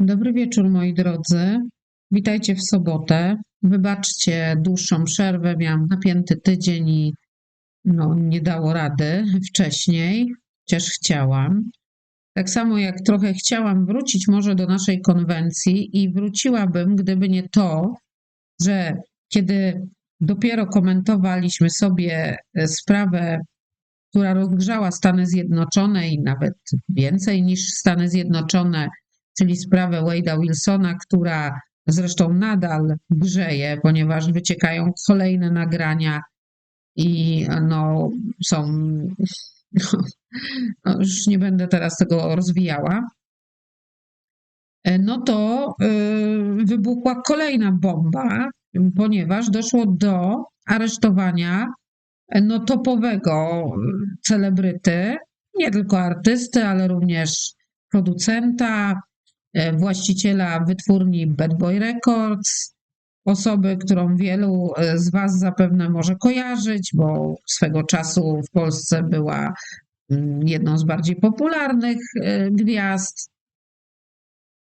Dobry wieczór, moi drodzy. Witajcie w sobotę. Wybaczcie dłuższą przerwę, miałam napięty tydzień i no, nie dało rady wcześniej, chociaż chciałam. Tak samo jak trochę chciałam wrócić może do naszej konwencji i wróciłabym, gdyby nie to, że kiedy dopiero komentowaliśmy sobie e, sprawę, która rozgrzała Stany Zjednoczone i nawet więcej niż Stany Zjednoczone, czyli sprawę Wade'a Wilsona, która zresztą nadal grzeje, ponieważ wyciekają kolejne nagrania i no, są. No, już nie będę teraz tego rozwijała. No to y, wybuchła kolejna bomba, ponieważ doszło do aresztowania no, topowego celebryty, nie tylko artysty, ale również producenta, e, właściciela wytwórni Bad Boy Records, osoby, którą wielu e, z Was zapewne może kojarzyć, bo swego czasu w Polsce była mm, jedną z bardziej popularnych e, gwiazd,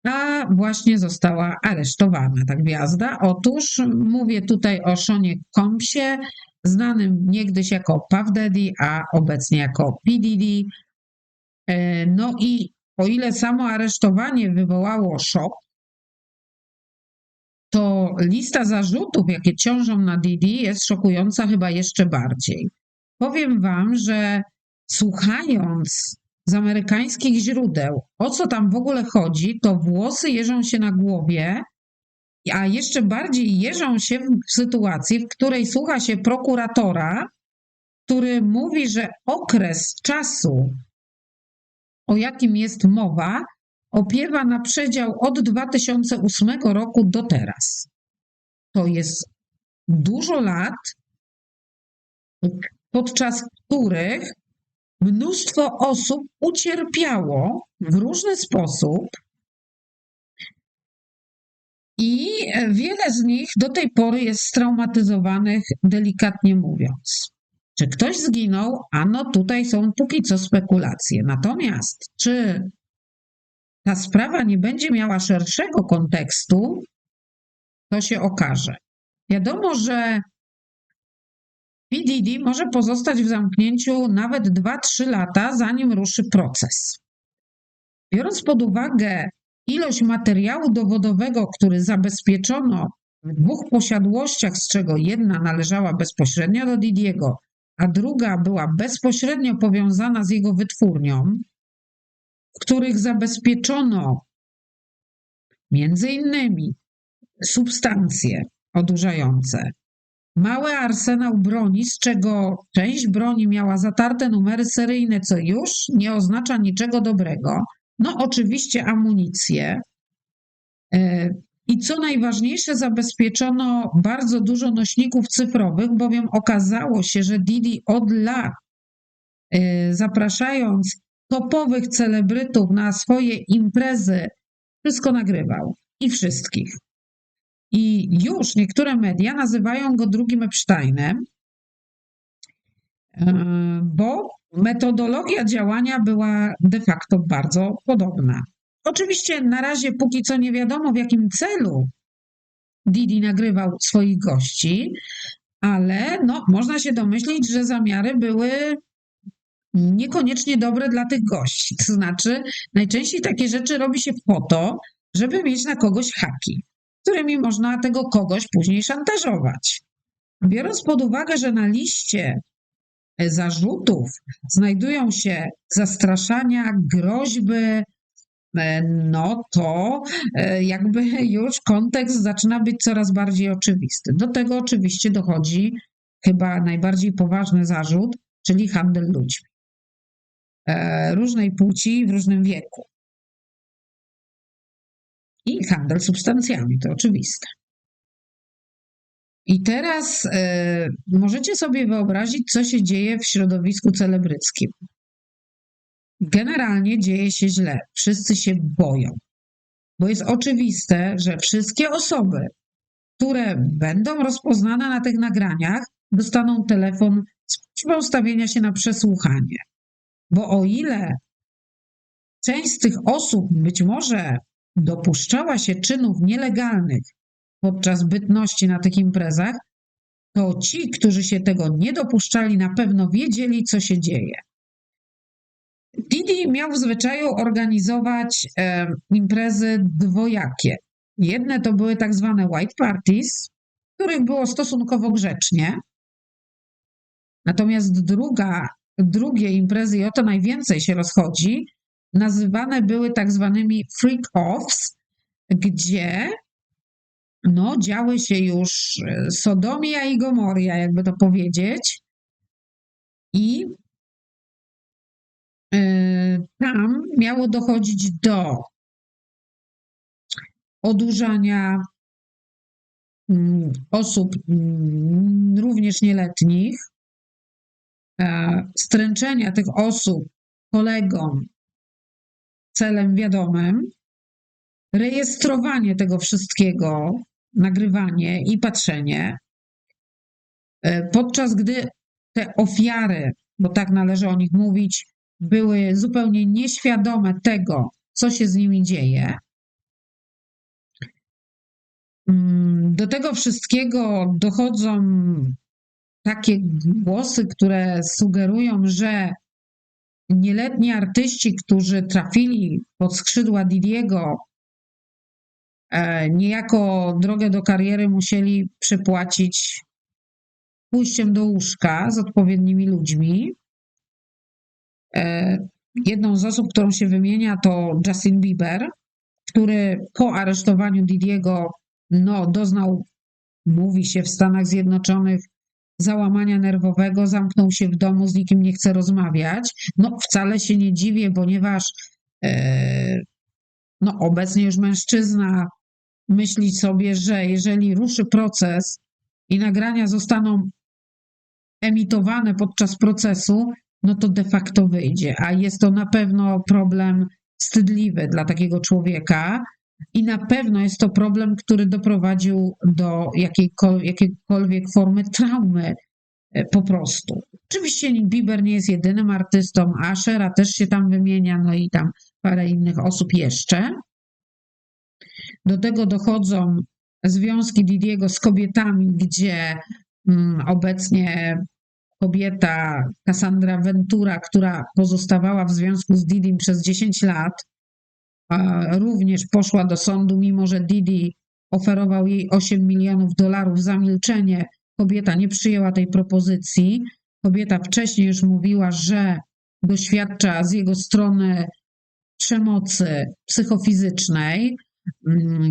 a właśnie została aresztowana ta gwiazda. Otóż mówię tutaj o Szonie Kompsie, znanym niegdyś jako Puff Daddy, a obecnie jako P. Diddy. No i o ile samo aresztowanie wywołało szok, to lista zarzutów, jakie ciążą na Didi, jest szokująca chyba jeszcze bardziej. Powiem Wam, że słuchając z amerykańskich źródeł, o co tam w ogóle chodzi, to włosy jeżą się na głowie, a jeszcze bardziej jeżą się w sytuacji, w której słucha się prokuratora, który mówi, że okres czasu, o jakim jest mowa, opiewa na przedział od 2008 roku do teraz. To jest dużo lat, podczas których mnóstwo osób ucierpiało w różny sposób. I wiele z nich do tej pory jest straumatyzowanych, delikatnie mówiąc. Czy ktoś zginął? Ano tutaj są póki co spekulacje. Natomiast czy ta sprawa nie będzie miała szerszego kontekstu, to się okaże. Wiadomo, że PDD może pozostać w zamknięciu nawet 2-3 lata, zanim ruszy proces. Biorąc pod uwagę ilość materiału dowodowego, który zabezpieczono w dwóch posiadłościach, z czego jedna należała bezpośrednio do Didiego, a druga była bezpośrednio powiązana z jego wytwórnią, w których zabezpieczono między innymi substancje odurzające, mały arsenał broni, z czego część broni miała zatarte numery seryjne, co już nie oznacza niczego dobrego. No, oczywiście amunicję. I co najważniejsze, zabezpieczono bardzo dużo nośników cyfrowych, bowiem okazało się, że Didi od lat, e, zapraszając topowych celebrytów na swoje imprezy, wszystko nagrywał i wszystkich. I już niektóre media nazywają go drugim Epsteinem, e, bo metodologia działania była de facto bardzo podobna. Oczywiście na razie póki co nie wiadomo w jakim celu Didi nagrywał swoich gości, ale no, można się domyślić, że zamiary były niekoniecznie dobre dla tych gości. To znaczy, najczęściej takie rzeczy robi się po to, żeby mieć na kogoś haki, którymi można tego kogoś później szantażować. Biorąc pod uwagę, że na liście zarzutów znajdują się zastraszania, groźby, no to e, jakby już kontekst zaczyna być coraz bardziej oczywisty. Do tego oczywiście dochodzi chyba najbardziej poważny zarzut, czyli handel ludźmi. E, różnej płci w różnym wieku. I handel substancjami, to oczywiste. I teraz możecie sobie wyobrazić, co się dzieje w środowisku celebryckim. Generalnie dzieje się źle. Wszyscy się boją, bo jest oczywiste, że wszystkie osoby, które będą rozpoznane na tych nagraniach, dostaną telefon z prośbą ustawienia się na przesłuchanie. Bo o ile część z tych osób być może dopuszczała się czynów nielegalnych podczas bytności na tych imprezach, to ci, którzy się tego nie dopuszczali, na pewno wiedzieli, co się dzieje. Didi miał w zwyczaju organizować e, imprezy dwojakie. Jedne to były tak zwane white parties, których było stosunkowo grzecznie. Natomiast druga, drugie imprezy, i o to najwięcej się rozchodzi, nazywane były tak zwanymi freak-offs, gdzie no, działy się już e, Sodomia i Gomoria, jakby to powiedzieć. I e, tam miało dochodzić do odurzania mm, osób mm, również nieletnich, e, stręczenia tych osób kolegom celem wiadomym, rejestrowanie tego wszystkiego, nagrywanie i patrzenie, e, podczas gdy te ofiary, bo tak należy o nich mówić, były zupełnie nieświadome tego, co się z nimi dzieje. Mm, Do tego wszystkiego dochodzą takie głosy, które sugerują, że nieletni artyści, którzy trafili pod skrzydła Didiego, e, niejako drogę do kariery musieli przepłacić pójściem do łóżka z odpowiednimi ludźmi. E, Jedną z osób, którą się wymienia, to Justin Bieber, który po aresztowaniu Didiego no, doznał, mówi się w Stanach Zjednoczonych, załamania nerwowego, zamknął się w domu, z nikim nie chce rozmawiać. No, wcale się nie dziwię, ponieważ e, no, obecnie już mężczyzna myśli sobie, że jeżeli ruszy proces i nagrania zostaną emitowane podczas procesu, no to de facto wyjdzie, a jest to na pewno problem wstydliwy dla takiego człowieka. I na pewno jest to problem, który doprowadził do jakiejkol- jakiejkolwiek formy traumy e, po prostu. Oczywiście Bieber nie jest jedynym artystą, Ashera też się tam wymienia, no i tam parę innych osób jeszcze. Do tego dochodzą związki Didiego z kobietami, gdzie mm, obecnie kobieta Cassandra Ventura, która pozostawała w związku z Didim przez 10 lat, również poszła do sądu, mimo że Didi oferował jej 8 milionów dolarów za milczenie. Kobieta nie przyjęła tej propozycji. Kobieta wcześniej już mówiła, że doświadcza z jego strony przemocy psychofizycznej,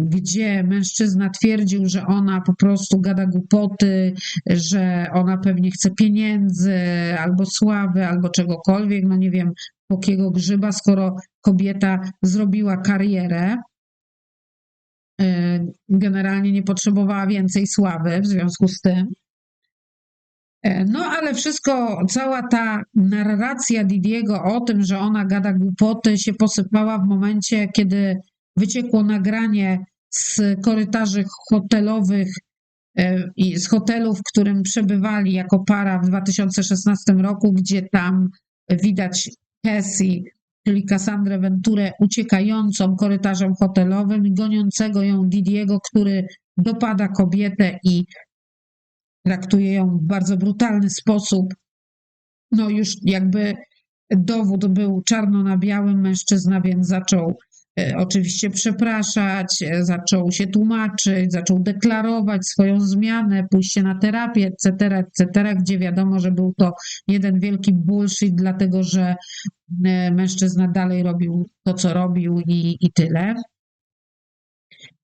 gdzie mężczyzna twierdził, że ona po prostu gada głupoty, że ona pewnie chce pieniędzy albo sławy, albo czegokolwiek. No nie wiem, pokiego grzyba, skoro kobieta zrobiła karierę, y, generalnie nie potrzebowała więcej sławy w związku z tym. E, No, ale wszystko, cała ta narracja Didiego o tym, że ona gada głupoty, się posypała w momencie, kiedy wyciekło nagranie z korytarzy hotelowych e, i z hotelu, w którym przebywali jako para w 2016 roku, gdzie tam widać Cassie, czyli Cassandrę Venturę, uciekającą korytarzem hotelowym goniącego ją Didiego, który dopada kobietę i traktuje ją w bardzo brutalny sposób. No już jakby dowód był czarno na białym, mężczyzna więc zaczął oczywiście przepraszać, e, zaczął się tłumaczyć, zaczął deklarować swoją zmianę, pójście na terapię, etc., etc., gdzie wiadomo, że był to jeden wielki bullshit, dlatego że e, mężczyzna dalej robił to, co robił i, i tyle.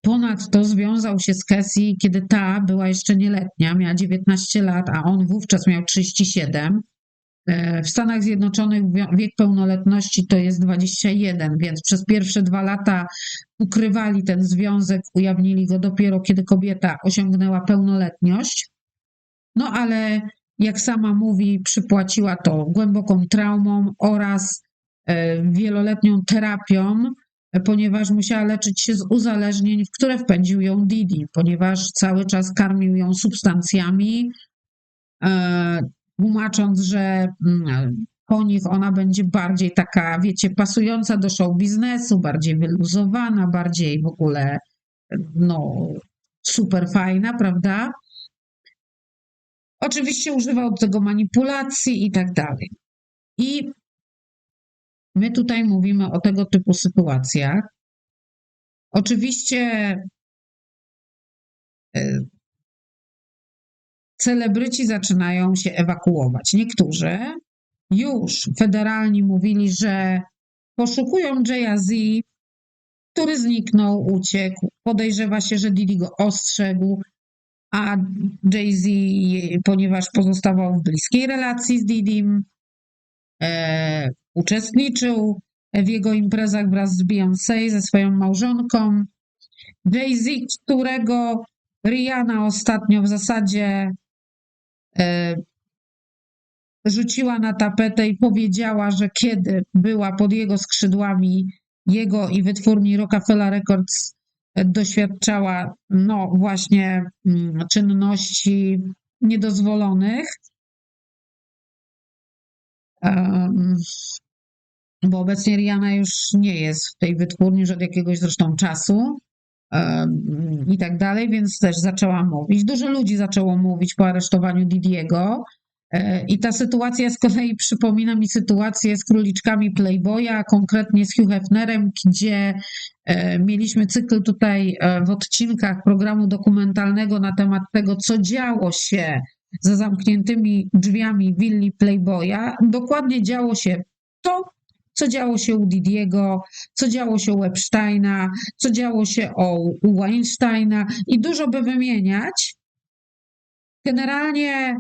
Ponadto związał się z Cassie, kiedy ta była jeszcze nieletnia, miała 19 lat, a on wówczas miał 37. E, W Stanach Zjednoczonych wi- wiek pełnoletności to jest 21, więc przez pierwsze dwa lata ukrywali ten związek, ujawnili go dopiero kiedy kobieta osiągnęła pełnoletność. No ale jak sama mówi, przypłaciła to głęboką traumą oraz e, wieloletnią terapią, e, ponieważ musiała leczyć się z uzależnień, w które wpędził ją Didi, ponieważ cały czas karmił ją substancjami, tłumacząc, że mm, po nich ona będzie bardziej taka, wiecie, pasująca do show biznesu, bardziej wyluzowana, bardziej w ogóle, no, super fajna, prawda? Oczywiście używał do tego manipulacji i tak dalej. I my tutaj mówimy o tego typu sytuacjach. Oczywiście e, celebryci zaczynają się ewakuować. Niektórzy już federalni mówili, że poszukują Jaya Z, który zniknął, uciekł. Podejrzewa się, że Diddy go ostrzegł, a Jay-Z, ponieważ pozostawał w bliskiej relacji z Didim, e, uczestniczył w jego imprezach wraz z Beyoncé, ze swoją małżonką. Jay-Z, którego Rihanna ostatnio w zasadzie rzuciła na tapetę i powiedziała, że kiedy była pod jego skrzydłami, jego i wytwórni Rockefeller Records e, doświadczała no właśnie mm, czynności niedozwolonych. Bo obecnie Rihanna już nie jest w tej wytwórni już od jakiegoś zresztą czasu i tak dalej, więc też zaczęła mówić. Dużo ludzi zaczęło mówić po aresztowaniu Didiego. E, I ta sytuacja z kolei przypomina mi sytuację z króliczkami Playboya, konkretnie z Hugh Hefnerem, gdzie e, mieliśmy cykl tutaj e, w odcinkach programu dokumentalnego na temat tego, co działo się za zamkniętymi drzwiami willi Playboya. Dokładnie działo się to, co działo się u Didiego, co działo się u Epsteina, co działo się u Weinsteina i dużo by wymieniać. Generalnie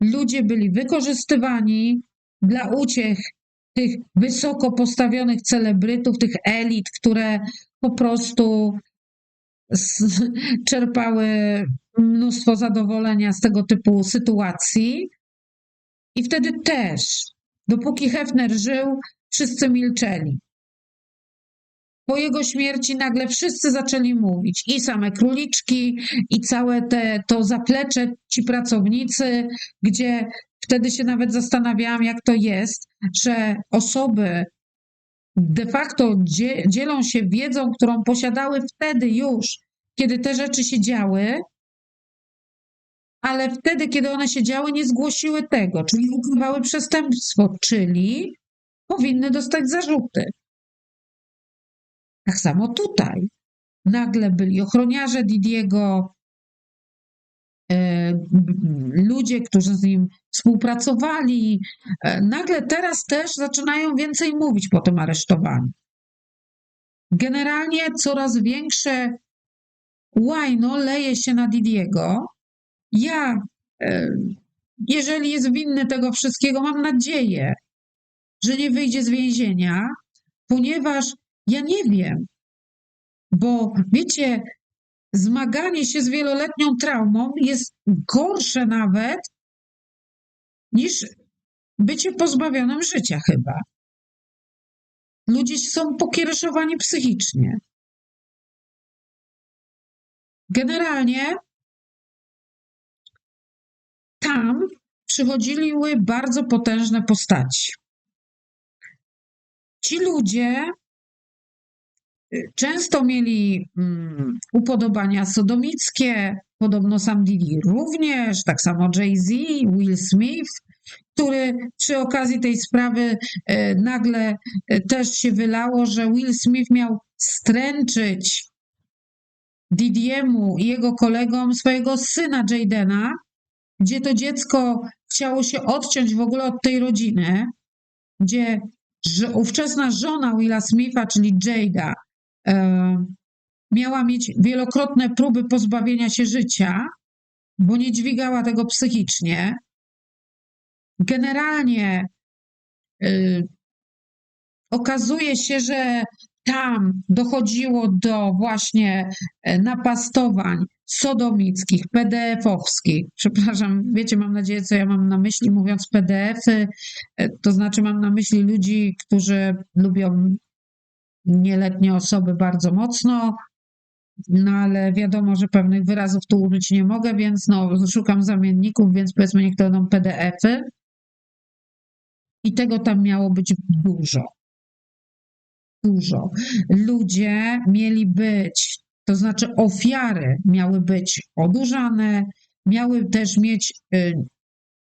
ludzie byli wykorzystywani dla uciech tych wysoko postawionych celebrytów, tych elit, które po prostu czerpały mnóstwo zadowolenia z tego typu sytuacji. I wtedy też, dopóki Hefner żył, wszyscy milczeli. Po jego śmierci nagle wszyscy zaczęli mówić, i same króliczki, i całe te, to zaplecze, ci pracownicy, gdzie wtedy się nawet zastanawiałam, jak to jest, że osoby de facto dzielą się wiedzą, którą posiadały wtedy już, kiedy te rzeczy się działy, ale wtedy, kiedy one się działy, nie zgłosiły tego, czyli ukrywały przestępstwo, czyli powinny dostać zarzuty. Tak samo tutaj. Nagle byli ochroniarze Didiego, e, ludzie, którzy z nim współpracowali. E, nagle teraz też zaczynają więcej mówić po tym aresztowaniu. Generalnie coraz większe łajno leje się na Didiego. Ja, e, jeżeli jest winny tego wszystkiego, mam nadzieję, że nie wyjdzie z więzienia, ponieważ ja nie wiem, bo wiecie, zmaganie się z wieloletnią traumą jest gorsze nawet niż bycie pozbawionym życia chyba. Ludzie są pokiereszowani psychicznie. Generalnie tam przychodziły bardzo potężne postaci. Ci ludzie Często mieli mm, upodobania sodomickie, podobno sam Diddy również, tak samo Jay-Z, Will Smith, który przy okazji tej sprawy e, nagle e, też się wylało, że Will Smith miał stręczyć Didiemu i jego kolegom swojego syna Jadena, gdzie to dziecko chciało się odciąć w ogóle od tej rodziny, gdzie ówczesna żona Willa Smitha, czyli Jada, E, miała mieć wielokrotne próby pozbawienia się życia, bo nie dźwigała tego psychicznie. Generalnie y, okazuje się, że tam dochodziło do właśnie e, napastowań sodomickich, PDF-owskich. Przepraszam, wiecie, mam nadzieję, co ja mam na myśli, mówiąc PDF-y, to znaczy mam na myśli ludzi, którzy lubią nieletnie osoby bardzo mocno, no ale wiadomo, że pewnych wyrazów tu użyć nie mogę, więc no, szukam zamienników, więc powiedzmy, niech to będą PDF-y. I tego tam miało być dużo. Dużo. Ludzie mieli być, to znaczy ofiary miały być odurzane, miały też mieć y,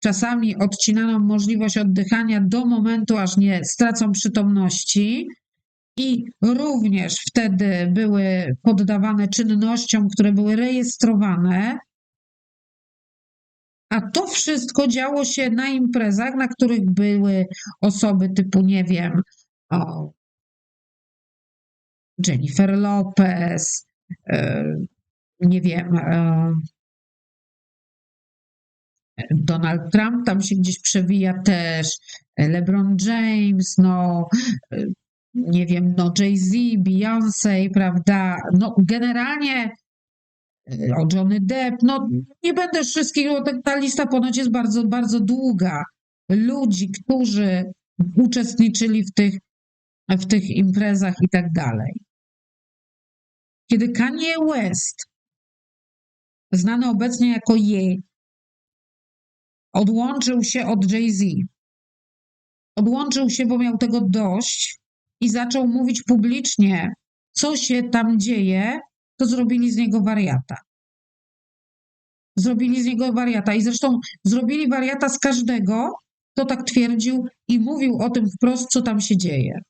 czasami odcinaną możliwość oddychania do momentu, aż nie stracą przytomności. I również wtedy były poddawane czynnościom, które były rejestrowane. A to wszystko działo się na imprezach, na których były osoby typu, nie wiem, Jennifer Lopez, e, nie wiem, e, Donald Trump tam się gdzieś przewija też, LeBron James, no e, nie wiem, no Jay-Z, Beyoncé, prawda? No generalnie o Johnny Depp, no nie będę wszystkich, bo ta- ta lista ponoć jest bardzo, bardzo długa. Ludzi, którzy uczestniczyli w tych, w tych imprezach i tak dalej. Kiedy Kanye West, znany obecnie jako Ye, odłączył się od Jay-Z, odłączył się, bo miał tego dość i zaczął mówić publicznie, co się tam dzieje, to zrobili z niego wariata. Zrobili z niego wariata i zresztą zrobili wariata z każdego, kto tak twierdził i mówił o tym wprost, co tam się dzieje.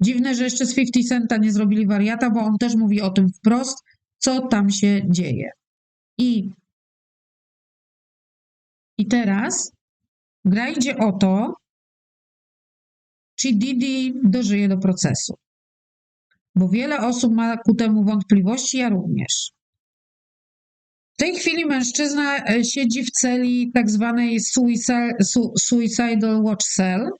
Dziwne, że jeszcze z 50 Centa nie zrobili wariata, bo on też mówi o tym wprost, co tam się dzieje. I, i teraz gra idzie o to, czy Didi dożyje do procesu. Bo wiele osób ma ku temu wątpliwości, ja również. W tej chwili mężczyzna e, siedzi w celi tak zwanej Suicidal Watch Cell,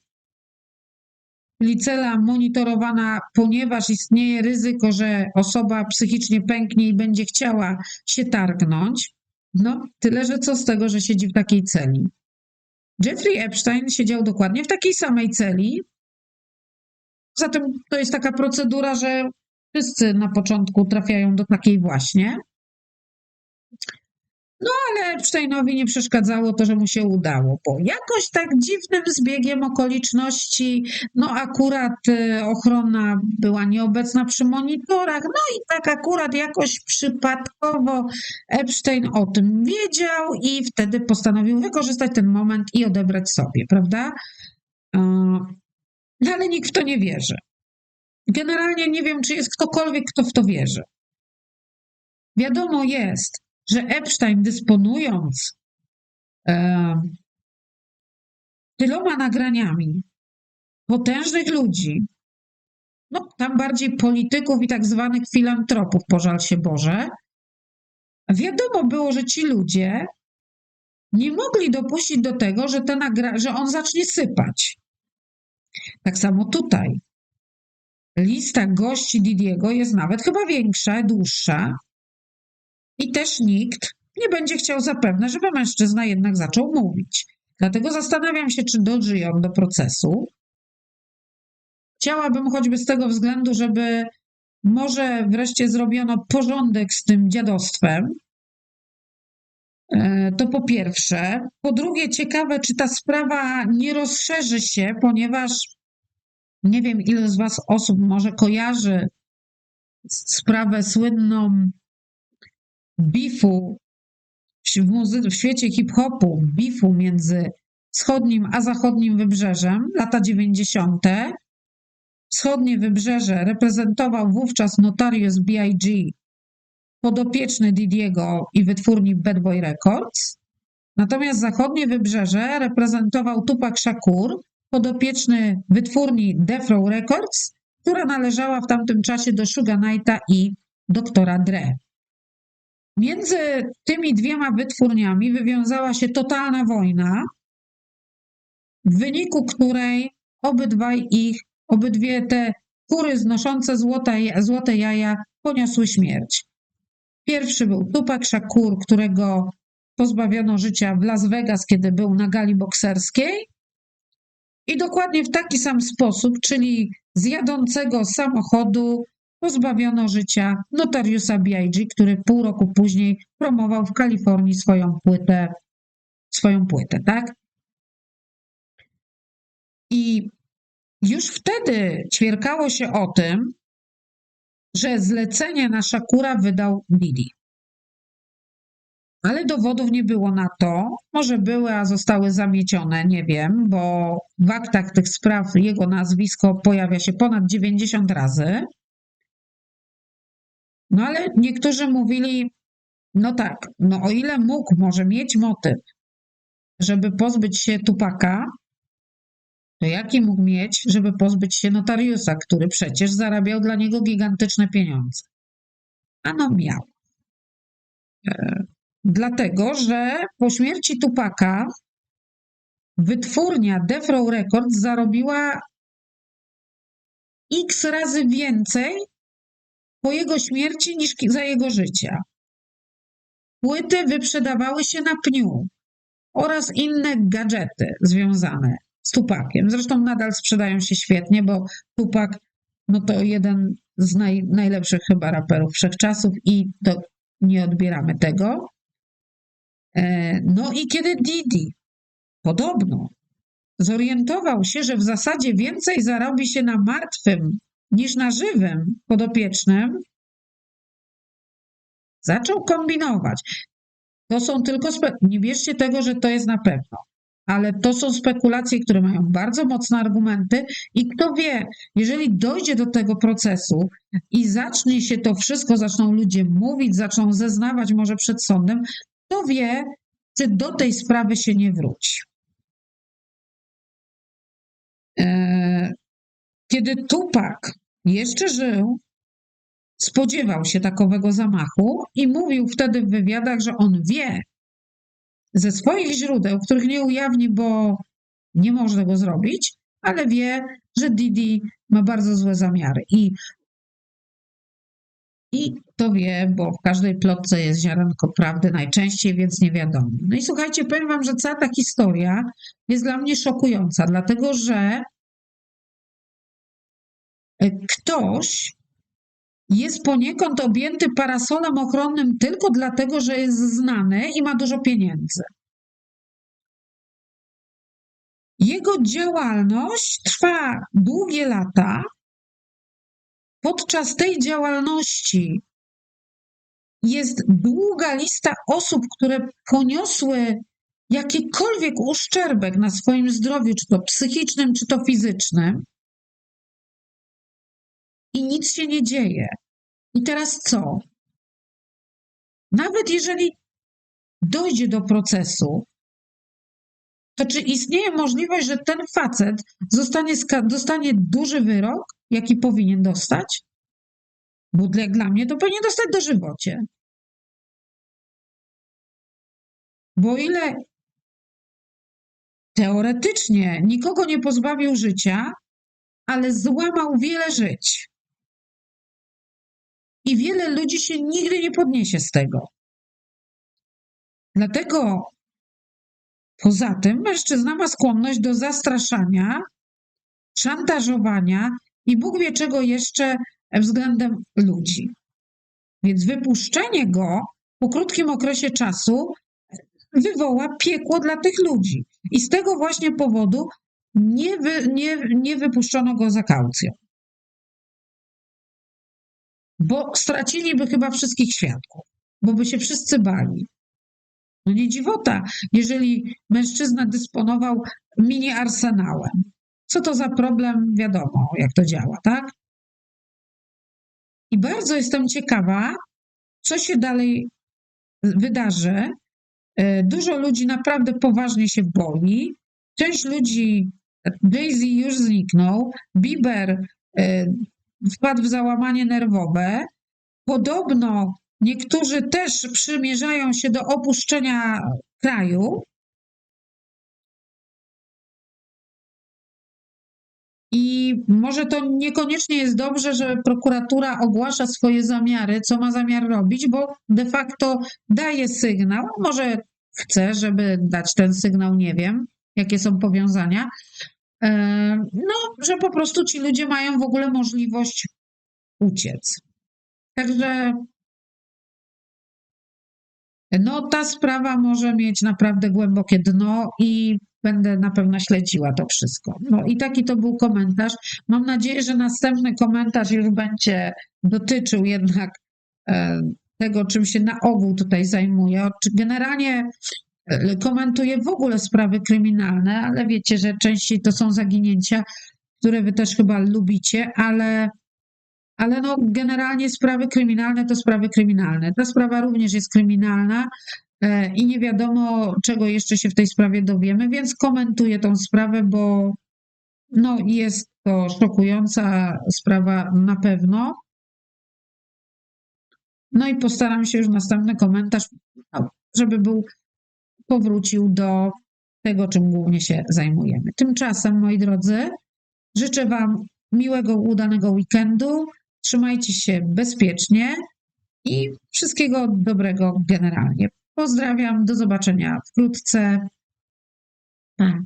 czyli cela monitorowana, ponieważ istnieje ryzyko, że osoba psychicznie pęknie i będzie chciała się targnąć. No, tyle, że co z tego, że siedzi w takiej celi. Jeffrey Epstein siedział dokładnie w takiej samej celi. Zatem to jest taka procedura, że wszyscy na początku trafiają do takiej właśnie. No ale Epsteinowi nie przeszkadzało to, że mu się udało, bo jakoś tak dziwnym zbiegiem okoliczności, no akurat y, ochrona była nieobecna przy monitorach, no i tak akurat jakoś przypadkowo Epstein o tym wiedział i wtedy postanowił wykorzystać ten moment i odebrać sobie, prawda? Y, No ale nikt w to nie wierzy. Generalnie nie wiem, czy jest ktokolwiek, kto w to wierzy. Wiadomo jest, że Epstein dysponując e, tyloma nagraniami potężnych ludzi, no tam bardziej polityków i tak zwanych filantropów, pożal się Boże, wiadomo było, że ci ludzie nie mogli dopuścić do tego, że, te że on zacznie sypać. Tak samo tutaj. Lista gości Didiego jest nawet chyba większa, dłuższa. I też nikt nie będzie chciał zapewne, żeby mężczyzna jednak zaczął mówić. Dlatego zastanawiam się, czy dożyją do procesu. Chciałabym choćby z tego względu, żeby może wreszcie zrobiono porządek z tym dziadostwem. E, To po pierwsze. Po drugie, ciekawe, czy ta sprawa nie rozszerzy się, ponieważ nie wiem, ile z Was osób może kojarzy sprawę słynną bifu w, muzy- w świecie hip-hopu, bifu między wschodnim a zachodnim wybrzeżem, lata 90. Wschodnie wybrzeże reprezentował wówczas Notarius B.I.G., podopieczny Didiego i wytwórni Bad Boy Records. Natomiast zachodnie wybrzeże reprezentował Tupac Shakur, podopieczny wytwórni Death Row Records, która należała w tamtym czasie do Suga Knighta i doktora Dre. Między tymi dwiema wytwórniami wywiązała się totalna wojna, w wyniku której obydwaj ich, obydwie te kury znoszące złota, złote jaja poniosły śmierć. Pierwszy był Tupac Shakur, którego pozbawiono życia w Las Vegas, kiedy był na gali bokserskiej. I dokładnie w taki sam sposób, czyli z jadącego samochodu, pozbawiono życia notariusza B.I.G., który pół roku później promował w Kalifornii swoją płytę, swoją płytę, tak? I już wtedy ćwierkało się o tym, że zlecenie na Szakura wydał Didi. Ale dowodów nie było na to. Może były, a zostały zamiecione, nie wiem, bo w aktach tych spraw jego nazwisko pojawia się ponad 90 razy. No ale niektórzy mówili, no tak, no o ile mógł może mieć motyw, żeby pozbyć się Tupaka, to jaki mógł mieć, żeby pozbyć się notariusza, który przecież zarabiał dla niego gigantyczne pieniądze? Ano miał. E, dlatego, że po śmierci Tupaka wytwórnia Death Row Records zarobiła x razy więcej po jego śmierci niż za jego życia. Płyty wyprzedawały się na pniu oraz inne gadżety związane z Tupakiem. Zresztą nadal sprzedają się świetnie, bo Tupak no to jeden z naj, najlepszych chyba raperów wszechczasów i to nie odbieramy tego. E, no i kiedy Didi podobno zorientował się, że w zasadzie więcej zarobi się na martwym niż na żywym podopiecznym, zaczął kombinować. To są tylko, nie bierzcie tego, że to jest na pewno, ale to są spekulacje, które mają bardzo mocne argumenty i kto wie, jeżeli dojdzie do tego procesu i zacznie się to wszystko, zaczną ludzie mówić, zaczną zeznawać może przed sądem, kto wie, czy do tej sprawy się nie wróci. Kiedy Tupak jeszcze żył, spodziewał się takowego zamachu i mówił wtedy w wywiadach, że on wie ze swoich źródeł, których nie ujawni, bo nie może go zrobić, ale wie, że Didi ma bardzo złe zamiary. I, I to wie, bo w każdej plotce jest ziarenko prawdy najczęściej, więc nie wiadomo. No i słuchajcie, powiem wam, że cała ta historia jest dla mnie szokująca, dlatego że ktoś jest poniekąd objęty parasolem ochronnym tylko dlatego, że jest znany i ma dużo pieniędzy. Jego działalność trwa długie lata. Podczas tej działalności jest długa lista osób, które poniosły jakikolwiek uszczerbek na swoim zdrowiu, czy to psychicznym, czy to fizycznym i nic się nie dzieje. I teraz co? Nawet jeżeli dojdzie do procesu, to czy istnieje możliwość, że ten facet zostanie, dostanie duży wyrok, jaki powinien dostać? Bo dla, mnie to powinien dostać dożywocie. Bo ile teoretycznie nikogo nie pozbawił życia, ale złamał wiele żyć. I wiele ludzi się nigdy nie podniesie z tego. Dlatego poza tym mężczyzna ma skłonność do zastraszania, szantażowania i Bóg wie czego jeszcze względem ludzi. Więc wypuszczenie go po krótkim okresie czasu wywoła piekło dla tych ludzi. I z tego właśnie powodu nie, wy, nie, nie wypuszczono go za kaucją bo straciliby chyba wszystkich świadków, bo by się wszyscy bali. No nie dziwota, jeżeli mężczyzna dysponował mini arsenałem. Co to za problem? Wiadomo, jak to działa, tak? I bardzo jestem ciekawa, co się dalej wydarzy. E, dużo ludzi naprawdę poważnie się boi. Część ludzi, Daisy już zniknął, Bieber e, wpadł w załamanie nerwowe. Podobno niektórzy też przymierzają się do opuszczenia kraju. I może to niekoniecznie jest dobrze, że prokuratura ogłasza swoje zamiary, co ma zamiar robić, bo de facto daje sygnał, może chce, żeby dać ten sygnał, nie wiem, jakie są powiązania, no, że po prostu ci ludzie mają w ogóle możliwość uciec. Także No, ta sprawa może mieć naprawdę głębokie dno i będę na pewno śledziła to wszystko. No i taki to był komentarz. Mam nadzieję, że następny komentarz już będzie dotyczył jednak e, tego, czym się na ogół tutaj zajmuję. Generalnie e, komentuję w ogóle sprawy kryminalne, ale wiecie, że częściej to są zaginięcia, które wy też chyba lubicie, ale ale no, generalnie sprawy kryminalne to sprawy kryminalne. Ta sprawa również jest kryminalna e, i nie wiadomo, czego jeszcze się w tej sprawie dowiemy, więc komentuję tą sprawę, bo no, jest to szokująca sprawa na pewno. No i postaram się już następny komentarz, żeby był, powrócił do tego, czym głównie się zajmujemy. Tymczasem, moi drodzy, życzę Wam miłego, udanego weekendu. Trzymajcie się bezpiecznie i wszystkiego dobrego generalnie. Pozdrawiam, do zobaczenia wkrótce. Pa.